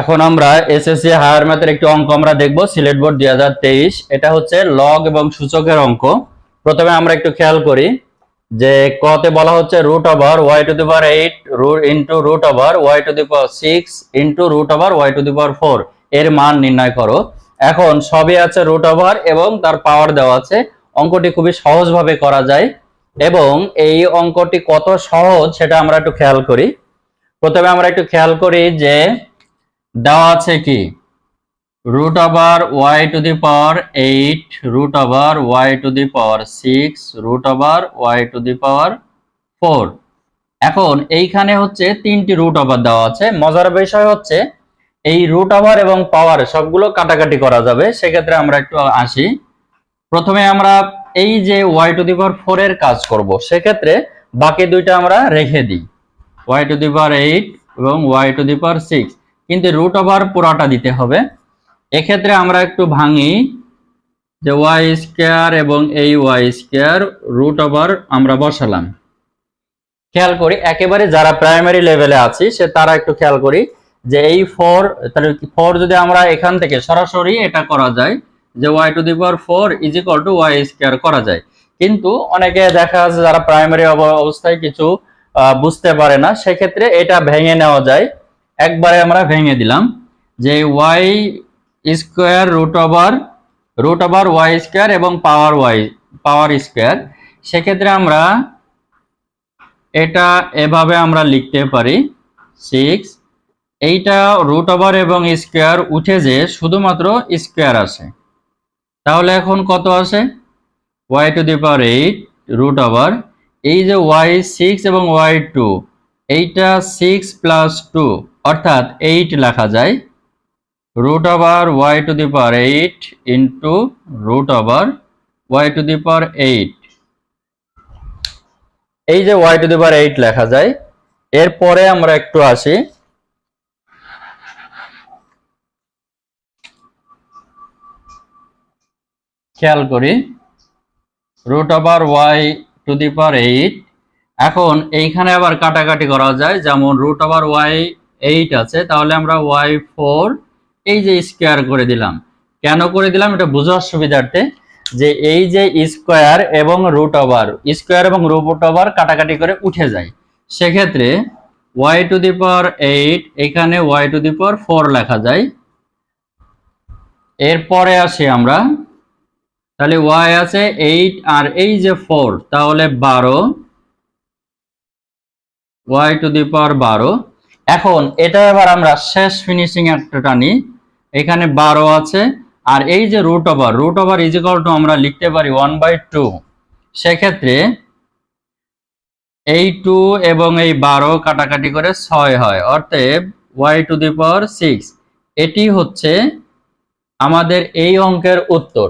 এখন আমরা SSC higher ম্যাথের একটি অঙ্ক আমরা দেখব, সিলেট বোর্ড দুই হাজার তেইশ। এটা হচ্ছে লগ এবং সূচকের অঙ্ক। প্রথমে আমরা একটু খেয়াল করি যে কতে বলা হচ্ছে root over y to the power eight root into root over y to the power six into root over y to the power four এর মান নির্ণয় করো। এখন সবই আছে রুট ওভার এবং তার পাওয়ার দেওয়া আছে। অঙ্কটি খুবই সহজভাবে করা যায় এবং এই অঙ্কটি কত সহজ সেটা আমরা একটু খেয়াল করি। প্রথমে আমরা একটু খেয়াল করি যে দেওয়া আছে কি? Root over y to the power eight root over y to the power six root over y to the power four এখন এইখানে হচ্ছে তিনটি রুট ওভার দেওয়া আছে। মজার বিষয় হচ্ছে এই রুট ওভার এবং পাওয়ার সবগুলো কাটাকাটি করা যাবে। সেক্ষেত্রে আমরা একটু আসি। প্রথমে আমরা এই যে y to the power four এর কাজ করব। সেক্ষেত্রে বাকি দুইটা আমরা রেখে দিই। Y to the power eight এবং y to the power six কিন্তু রুট ওভার পুরাটা দিতে হবে। এক্ষেত্রে আমরা একটু ভাঙি যে ওয়াই স্কোয়ার এবং এই ওয়াই স্কোয়ার রুট ওভার আমরা বসালাম। খেয়াল করি, একেবারে যারা প্রাইমারি লেভেলে আছি, সে তারা একটু খেয়াল করি যে এই ফোর তাহলে ফোর যদি আমরা এখান থেকে সরাসরি এটা করা যায়, যে y to the power four is to y square করা যায়। কিন্তু অনেকে দেখা যাচ্ছে যারা প্রাইমারি অবস্থায় কিছু বুঝতে পারে না, সেক্ষেত্রে এটা ভেঙে নেওয়া যায়। একবারে আমরা ভেঙে দিলাম যে y square root over root over y square এবং পাওয়ার ওয়াই পাওয়ার স্কোয়ার সেক্ষেত্রে আমরা এটা এভাবে আমরা লিখতে পারি সিক্স এইটা রুট ওভার এবং স্কোয়ার উঠে যে শুধুমাত্র স্কোয়ার আসে তাহলে এখন কত আসে? Y to the power eight root over এই যে ওয়াই সিক্স এবং ওয়াই টু এইটা সিক্স প্লাস টু অর্থাৎ এইট লেখা যায় root over y to the power eight into root over y to the power eight এই যে y to the power eight লেখা যায়, এরপরে আমরা একটু আসি। খেয়াল করি root over y to the power eight এখন এইখানে আবার কাটাকাটি করা যায়, যেমন রুট ওভার ওয়াই এইট আছে, তাহলে আমরা ওয়াই ফোর এই যে স্কোয়ার করে দিলাম। কেন করে দিলাম? এটা বোঝার সুবিধার্থে যে এই যে স্কোয়ার এবং রুট ওভার স্কোয়ার এবং রুট ওভার কাটাকাটি করে উঠে যায়। সেক্ষেত্রে y to the power eight এখানে y to the power four লেখা যায়। এরপরে আসি আমরা। তাহলে ওয়াই আছে এইট আর এই যে ফোর তাহলে বারো। ওয়াই টু দি পাওয়ার বারো। এখন এটা এবার আমরা শেষ ফিনিশিং একটা টানি এখানে বারো আছে। আর এই যে root over root over is equal to আমরা লিখতে পারি ওয়ান বাই টু সেক্ষেত্রে এই টু এবং এই বারো কাটাকাটি করে ছয় হয়। অর্থাৎ y to the power six এটি হচ্ছে আমাদের এই অঙ্কের উত্তর।